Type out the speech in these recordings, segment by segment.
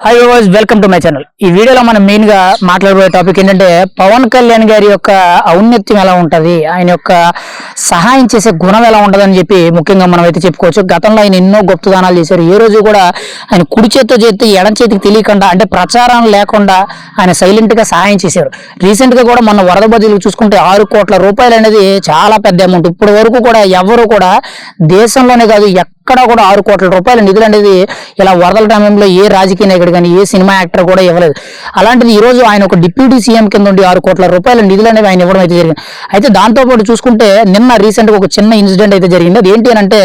Hi was welcome to my channel ఈ వీడియోలో మనం మెయిన్గా మాట్లాడబోయే టాపిక్ ఏంటంటే పవన్ కళ్యాణ్ గారి యొక్క ఔన్నత్యం ఎలా ఉంటది? ఆయన యొక్క సహాయం చేసే గుణం ఎలా ఉంటదని చెప్పి ముఖ్యంగా మనం అయితే చెప్పుకోవచ్చు. గతంలో ఆయన ఎన్నో గొప్పదానాలు చేశారు. ఏ రోజు కూడా ఆయన కుడి చేతితో చేతి ఎడం చేతికి తెలియకుండా అంటే ప్రచారం లేకుండా ఆయన సైలెంట్గా సహాయం చేశారు. రీసెంట్గా కూడా మన వరద బదిలీలు చూసుకుంటే ఆరు కోట్ల రూపాయలు అనేది చాలా పెద్ద అమౌంట్ ఇప్పటి వరకు కూడా ఎవరు కూడా దేశంలోనే కాదు ఎక్కడ కూడా ఆరు కోట్ల రూపాయల నిధులు అనేది ఇలా వరదల టైంలో ఏ రాజకీయ నాయకుడు కానీ ఏ సినిమా యాక్టర్ కూడా ఇవ్వలేదు. అలాంటిది ఈ రోజు ఆయన ఒక డిప్యూటీ సీఎం కింద ఉండి ఆరు కోట్ల రూపాయల నిధులు అనేవి ఆయన ఇవ్వడం అయితే జరిగింది. అయితే దాంతోపాటు చూసుకుంటే నిన్న రీసెంట్గా ఒక చిన్న ఇన్సిడెంట్ అయితే జరిగింది. అది ఏంటి అని అంటే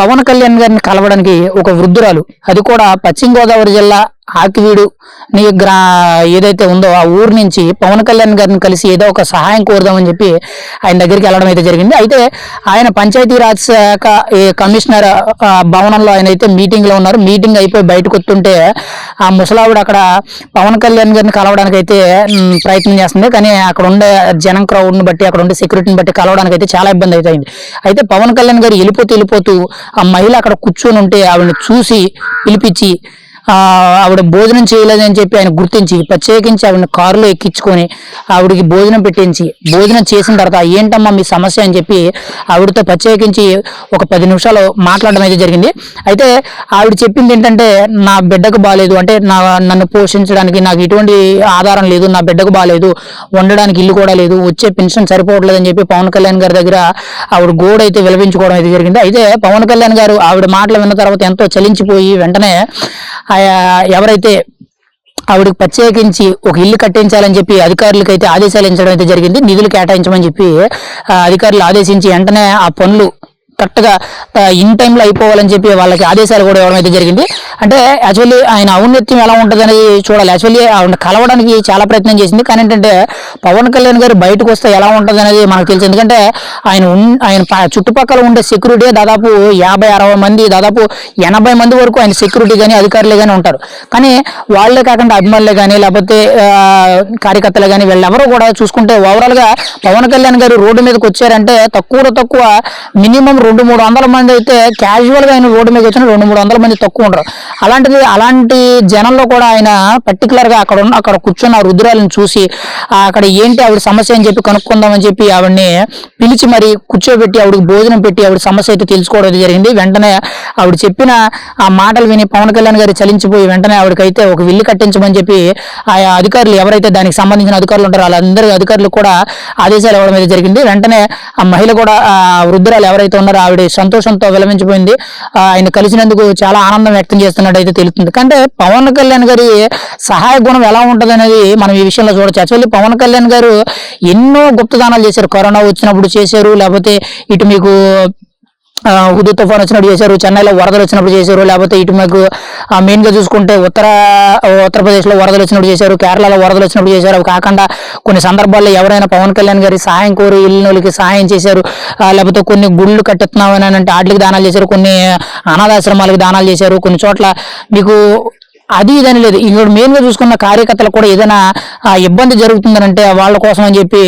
పవన్ కళ్యాణ్ గారిని కలవడానికి ఒక వృద్ధురాలు అది కూడా పశ్చిమ గోదావరి జిల్లా ఆకివీడు నీ గ్రా ఏదైతే ఉందో ఆ ఊరు నుంచి పవన్ కళ్యాణ్ గారిని కలిసి ఏదో ఒక సహాయం కోరుదామని చెప్పి ఆయన దగ్గరికి వెళ్ళడం అయితే జరిగింది. అయితే ఆయన పంచాయతీ రాజ్ శాఖ ఈ కమిషనర్ భవనంలో ఆయన అయితే మీటింగ్లో ఉన్నారు. మీటింగ్ అయిపోయి బయటకు వస్తుంటే ఆ ముసలావిడ అక్కడ పవన్ కళ్యాణ్ గారిని కలవడానికి అయితే ప్రయత్నం చేస్తుంది. కానీ అక్కడ ఉండే జనం క్రౌడ్ని బట్టి అక్కడ ఉండే సెక్యూరిటీని బట్టి కలవడానికి అయితే చాలా ఇబ్బంది అయితే అయింది అయితే పవన్ కళ్యాణ్ గారు వెళ్ళిపోతూ వెళ్ళిపోతూ ఆ మహిళ అక్కడ కూర్చొని ఉంటే ఆవిడని చూసి పిలిపించి ఆవిడ భోజనం చేయలేదని చెప్పి ఆయన గుర్తించి ప్రత్యేకించి ఆవిడని కారులో ఎక్కించుకొని ఆవిడకి భోజనం పెట్టించి భోజనం చేసిన తర్వాత ఏంటమ్మా మీ సమస్య? అని చెప్పి ఆవిడతో ప్రత్యేకించి ఒక పది నిమిషాలు మాట్లాడడం అయితే జరిగింది. అయితే ఆవిడ చెప్పింది ఏంటంటే నా బిడ్డకు బాగాలేదు అంటే నా నన్ను పోషించడానికి నాకు ఎటువంటి ఆధారం లేదు. నా బిడ్డకు బాగాలేదు ఉండడానికి ఇల్లు కూడా లేదు. వచ్చే పెన్షన్ సరిపోవట్లేదని చెప్పి పవన్ కళ్యాణ్ గారి దగ్గర ఆవిడ గోడ అయితే విలపించుకోవడం అయితే జరిగింది. అయితే పవన్ కళ్యాణ్ గారు ఆవిడ మాటలు విన్న తర్వాత ఎంతో చలించిపోయి వెంటనే ఎవరైతే ఆవిడకి ప్రత్యేకించి ఒక ఇల్లు కట్టించాలని చెప్పి అధికారులకు అయితే ఆదేశాలు ఇచ్చడం అయితే జరిగింది. నిధులు కేటాయించమని చెప్పి అధికారులు ఆదేశించి వెంటనే ఆ పనులు కరెక్ట్గా ఇన్ టైంలో అయిపోవాలని చెప్పి వాళ్ళకి ఆదేశాలు కూడా ఇవ్వడం అయితే జరిగింది. అంటే యాక్చువల్లీ ఆయన ఔన్నత్యం ఎలా ఉంటుంది అనేది చూడాలి. యాక్చువల్లీ ఆవిడ కలవడానికి చాలా ప్రయత్నం చేసింది. కానీ ఏంటంటే పవన్ కళ్యాణ్ గారు బయటకు వస్తే ఎలా ఉంటుంది అనేది మనకు తెలుసు ఎందుకంటే ఆయన ఆయన చుట్టుపక్కల ఉండే సెక్యూరిటీ దాదాపు యాభై అరవై మంది దాదాపు ఎనభై మంది వరకు ఆయన సెక్యూరిటీ కానీ అధికారులు కానీ ఉంటారు. కానీ వాళ్ళే కాకుండా అభిమానులే కానీ లేకపోతే కార్యకర్తలు కానీ వీళ్ళెవరూ కూడా చూసుకుంటే ఓవరాల్గా పవన్ కళ్యాణ్ గారు రోడ్డు మీదకి వచ్చారంటే తక్కువ తక్కువ మినిమం రెండు మూడు వందల మంది అయితే క్యాజువల్గా ఆయన రోడ్డు మీద వచ్చిన రెండు మూడు వందల మంది తక్కువ ఉండరు. అలాంటిది అలాంటి జనంలో కూడా ఆయన పర్టికులర్గా అక్కడ ఉన్న అక్కడ కూర్చున్న రుద్రాలను చూసి అక్కడ ఏంటి ఆవిడ సమస్య అని చెప్పి కనుక్కుందామని చెప్పి ఆవిడని పిలిచి మరి కూర్చోబెట్టి ఆవిడకి భోజనం పెట్టి ఆవిడ సమస్య అయితే తెలుసుకోవడం జరిగింది. వెంటనే ఆవిడ చెప్పిన ఆ మాటలు విని పవన్ కళ్యాణ్ గారు చలించిపోయి వెంటనే ఆవిడకైతే ఒక విల్లు కట్టించమని చెప్పి ఆయా అధికారులు ఎవరైతే దానికి సంబంధించిన అధికారులు ఉంటారో వాళ్ళందరి అధికారులు కూడా ఆదేశాలు ఇవ్వడం అయితే జరిగింది. వెంటనే ఆ మహిళ కూడా ఆ వృద్ధురాలు ఎవరైతే ఉన్నారో ఆవిడ సంతోషంతో విలమించిపోయింది ఆయన కలిసినందుకు చాలా ఆనందం వ్యక్తం చేస్తున్నట్టు అయితే తెలుస్తుంది. అంటే పవన్ కళ్యాణ్ గారి సహాయ గుణం ఎలా ఉంటుంది అనేది మనం ఈ విషయంలో చూడొచ్చు. యాక్చువల్లీ పవన్ కళ్యాణ్ గారు ఎన్నో గుప్తదానాలు చేశారు. కరోనా వచ్చినప్పుడు చేశారు లేకపోతే ఇటు మీకు హుదూ తుఫాన్ వచ్చినప్పుడు చేశారు చెన్నైలో వరదలు వచ్చినప్పుడు చేశారు లేకపోతే ఇటు మీకు మెయిన్గా చూసుకుంటే ఉత్తర ఉత్తరప్రదేశ్లో వరదలు వచ్చినప్పుడు చేశారు కేరళలో వరదలు వచ్చినప్పుడు చేశారు. అవి కాకుండా కొన్ని సందర్భాల్లో ఎవరైనా పవన్ కళ్యాణ్ గారి సహాయం కోరి ఇళ్ళకి సహాయం చేశారు లేకపోతే కొన్ని గుళ్ళు కట్టిస్తున్నామని అని అంటే వాటికి దానాలు చేశారు కొన్ని అనాథాశ్రమాలకు దానాలు చేశారు కొన్ని చోట్ల మీకు అది ఇదని లేదు. ఇక్కడ మెయిన్గా చూసుకున్న కార్యకర్తలు కూడా ఏదైనా ఇబ్బంది ఇబ్బంది జరుగుతుందనంటే వాళ్ళ కోసం అని చెప్పి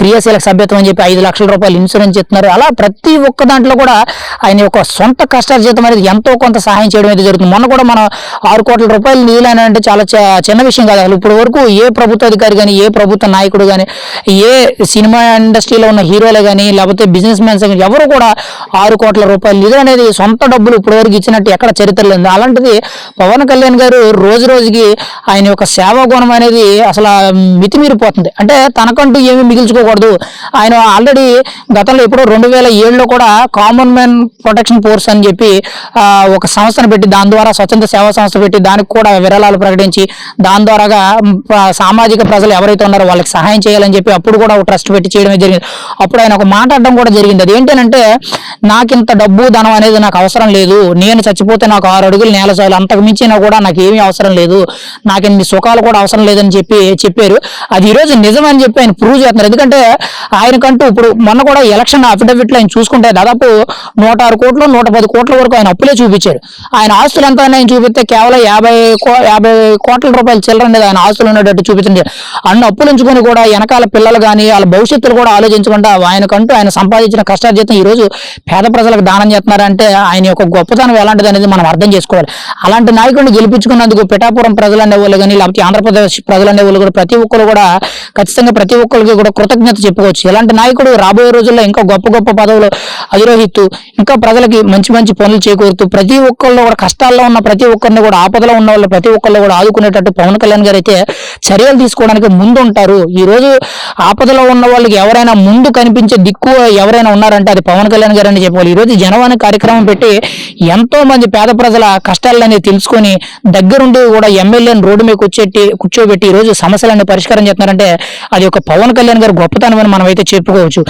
క్రియాశీలక సభ్యత్వం అని చెప్పి ఐదు లక్షల రూపాయలు ఇన్సూరెన్స్ ఇస్తున్నారు అలా ప్రతి ఒక్క దాంట్లో కూడా ఆయన యొక్క సొంత కష్టార్జితం అనేది ఎంతో కొంత సహాయం చేయడం అయితే జరుగుతుంది. మొన్న కూడా మనం ఆరు కోట్ల రూపాయలు నీళ్ళని అంటే చాలా చిన్న విషయం కాదు. అసలు ఇప్పటి వరకు ఏ ప్రభుత్వ అధికారి కానీ ఏ ప్రభుత్వ నాయకుడు కానీ ఏ సినిమా ఇండస్ట్రీలో ఉన్న హీరోలే కానీ లేకపోతే బిజినెస్ మ్యాన్స్ కానీ ఎవరు కూడా ఆరు కోట్ల రూపాయలు నిధులు అనేది సొంత డబ్బులు ఇప్పటివరకు ఇచ్చినట్టు ఎక్కడ చరిత్ర లేదు. అలాంటిది పవన్ కళ్యాణ్ గారు రోజు రోజుకి ఆయన యొక్క సేవా గుణం అనేది అసలు మితిమీరిపోతుంది. అంటే తనకంటూ ఏమీ మిగిల్చుకోకూడదు. ఆయన ఆల్రెడీ గతంలో ఎప్పుడో రెండు వేల ఏడులో కూడా కామన్ మ్యాన్ ప్రొటెక్షన్ ఫోర్స్ అని చెప్పి ఒక సంస్థను పెట్టి దాని ద్వారా స్వచ్ఛంద సేవా సంస్థ పెట్టి దానికి కూడా విరాళాలు ప్రకటించి దాని ద్వారాగా సామాజిక ప్రజలు ఎవరైతే ఉన్నారో వాళ్ళకి సహాయం చేయాలని చెప్పి అప్పుడు కూడా ఒక ట్రస్ట్ పెట్టి చేయడమే జరిగింది. అప్పుడు ఆయన ఒక మాట్లాడడం కూడా జరిగింది. అది ఏంటంటే నాకు ఇంత డబ్బు ధనం అనేది నాకు అవసరం లేదు. నేను చచ్చిపోతే నాకు ఆరు అడుగులు నేల చాలు అంతకు నాకు కూడా నాకు ఏమీ అవసరం లేదు. నాకు ఇన్ని సుఖాలు కూడా అవసరం లేదని చెప్పి చెప్పారు. అది ఈ రోజు నిజం అని చెప్పి ఆయన ప్రూవ్ చేస్తున్నారు. ఎందుకంటే ఆయనకంటూ ఇప్పుడు మొన్న కూడా ఎలక్షన్ అఫిడవిట్లు ఆయన చూసుకుంటే దాదాపు నూట ఆరు కోట్లు నూట పది కోట్ల వరకు ఆయన అప్పులే చూపించారు. ఆయన ఆస్తులు ఎంత ఆయన చూపిస్తే కేవలం యాభై కో- యాభై కోట్ల రూపాయల చిల్లర అనేది ఆయన ఆస్తులు ఉండేటట్టు చూపించండి అన్ని అప్పులు ఉంచుకొని కూడా వెనకాల పిల్లలు కానీ వాళ్ళ భవిష్యత్తులు కూడా ఆలోచించకుండా ఆయనకంటూ ఆయన సంపాదించిన కష్టార్జితం ఈ రోజు పేద ప్రజలకు దానం చేస్తున్నారంటే ఆయన యొక్క గొప్పతనం ఎలాంటిది అనేది మనం అర్థం చేసుకోవాలి. అలాంటి నాయకుడిని ఆయన్ని గెలిపించుకున్నందుకు పిఠాపురం ప్రజలు అనేవాళ్ళు కానీ లేకపోతే ఆంధ్రప్రదేశ్ ప్రజలు అనేవాళ్ళు కూడా ప్రతి ఒక్కరు కూడా ఖచ్చితంగా ప్రతి ఒక్కరికి కూడా కృతజ్ఞత చెప్పుకోవచ్చు. ఇలాంటి నాయకుడు రాబోయే రోజుల్లో ఇంకా గొప్ప గొప్ప పదవులు అధిరోహిస్తూ ఇంకా ప్రజలకి మంచి మంచి పనులు చేకూరుతూ ప్రతి ఒక్కళ్ళు కూడా కష్టాల్లో ఉన్న ప్రతి ఒక్కరిని కూడా ఆపదలో ఉన్న వాళ్ళు ప్రతి ఒక్కళ్ళు కూడా ఆదుకునేటట్టు పవన్ కళ్యాణ్ గారు అయితే చర్యలు తీసుకోవడానికి ముందు ఉంటారు ఈ రోజు ఆపదలో ఉన్న వాళ్ళకి ఎవరైనా ముందు కనిపించే దిక్కు ఎవరైనా ఉన్నారంటే అది పవన్ కళ్యాణ్ గారు అని చెప్పాలి ఈ రోజు జనవాణి కార్యక్రమం పెట్టి ఎంతో మంది పేద ప్రజల కష్టాలనేది తెలుసుకొని దగ్గరుండి కూడా ఎమ్మెల్యేని రోడ్డు మీద కూర్చోటి కూర్చోబెట్టి ఈరోజు రోజు సమస్యలన్నీ పరిష్కారం చేస్తున్నారంటే అది ఒక పవన్ కళ్యాణ్ గారి గొప్పతనం అని మనం అయితే చెప్పుకోవచ్చు.